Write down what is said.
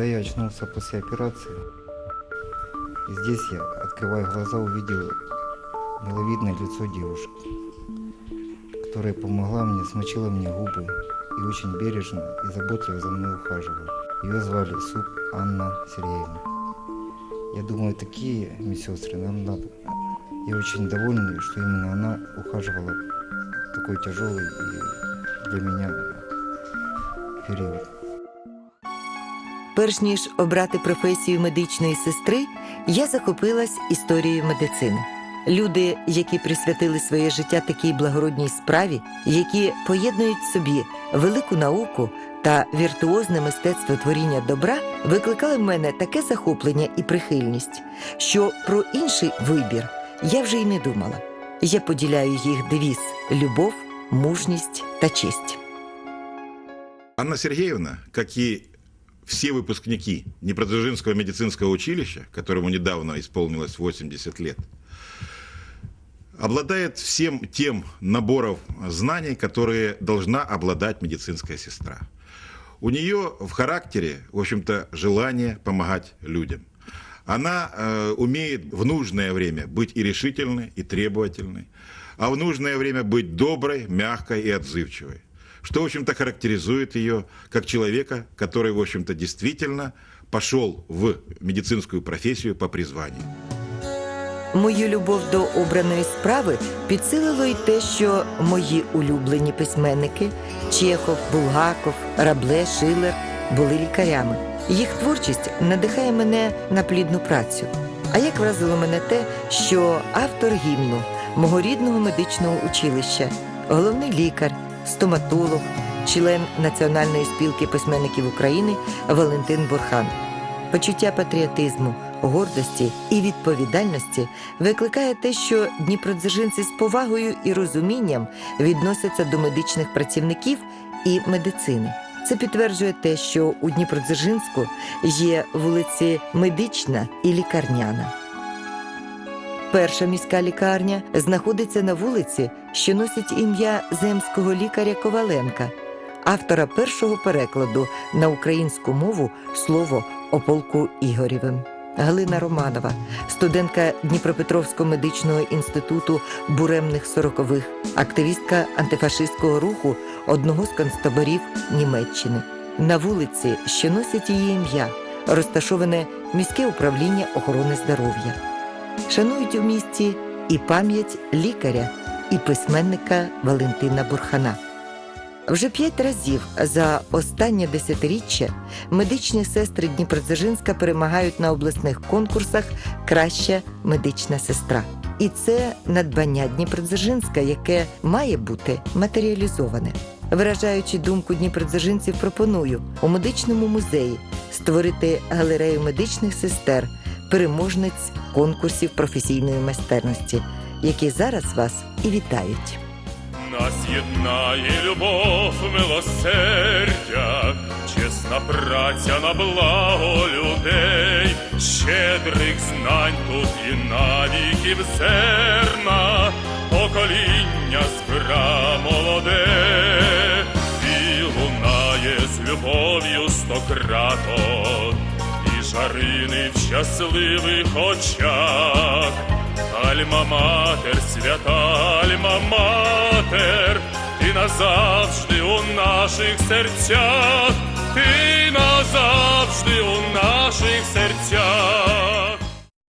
Когда я очнулся после операции, здесь я, открывая глаза, увидел миловидное лицо девушки, которая помогла мне, смочила мне губы и очень бережно и заботливо за мной ухаживала. Ее звали Суп Анна Сергеевна. Я думаю, такие медсестры нам надо. Я очень доволен, что именно она ухаживала в такой тяжелый и для меня период. Перш ніж обрати професію медичної сестри, я захопилась історією медицини. Люди, які присвятили своє життя такій благородній справі, які поєднують в собі велику науку та віртуозне мистецтво творіння добра, викликали в мене таке захоплення і прихильність, що про інший вибір я вже й не думала. Я поділяю їх девіз любов, мужність та честь. Анна Сергеевна, как и все выпускники Днепродзержинского медицинского училища, которому недавно исполнилось 80 лет, обладает всем тем набором знаний, которые должна обладать медицинская сестра. У нее в характере, в общем-то, желание помогать людям. Она э, умеет в нужное время быть и решительной, и требовательной, а в нужное время быть доброй, мягкой и отзывчивой что, в общем-то, характеризует ее как человека, который, в общем-то, действительно пошел в медицинскую профессию по призванию. Мою любов до обраної справи підсилило й те, що мої улюблені письменники Чехов, Булгаков, Рабле, Шилер були лікарями. Їх творчість надихає мене на плідну працю. А як вразило мене те, що автор гімну мого рідного медичного училища, головний лікар, стоматолог, член Національної спілки письменників України Валентин Бурхан. Почуття патріотизму, гордості і відповідальності викликає те, що дніпродзержинці з повагою і розумінням відносяться до медичних працівників і медицини. Це підтверджує те, що у Дніпродзержинську є вулиці Медична і Лікарняна. Перша міська лікарня знаходиться на вулиці, що носить ім'я земського лікаря Коваленка, автора першого перекладу на українську мову слово о полку Ігорєвим. Галина Романова, студентка Дніпропетровського медичного інституту буремних сорокових, активістка антифашистського руху одного з концтаборів Німеччини. На вулиці, що носить її ім'я, розташоване міське управління охорони здоров'я шанують у місті і пам'ять лікаря, і письменника Валентина Бурхана. Вже п'ять разів за останнє десятиріччя медичні сестри Дніпродзержинська перемагають на обласних конкурсах Краща медична сестра. І це надбання Дніпродзержинська, яке має бути матеріалізоване. Виражаючи думку дніпродзержинців, пропоную у медичному музеї створити галерею медичних сестер, переможниць конкурсів професійної майстерності, які зараз вас і вітають. Нас єднає любов, милосердя, чесна праця на благо людей, щедрих знань тут і навіків зерна, покоління збира молоде, і лунає з любов'ю стократо, і жарини в щасливих очах. Альма-матер, свята Альма-матер, ти назавжди у наших серцях, ти назавжди у наших серцях.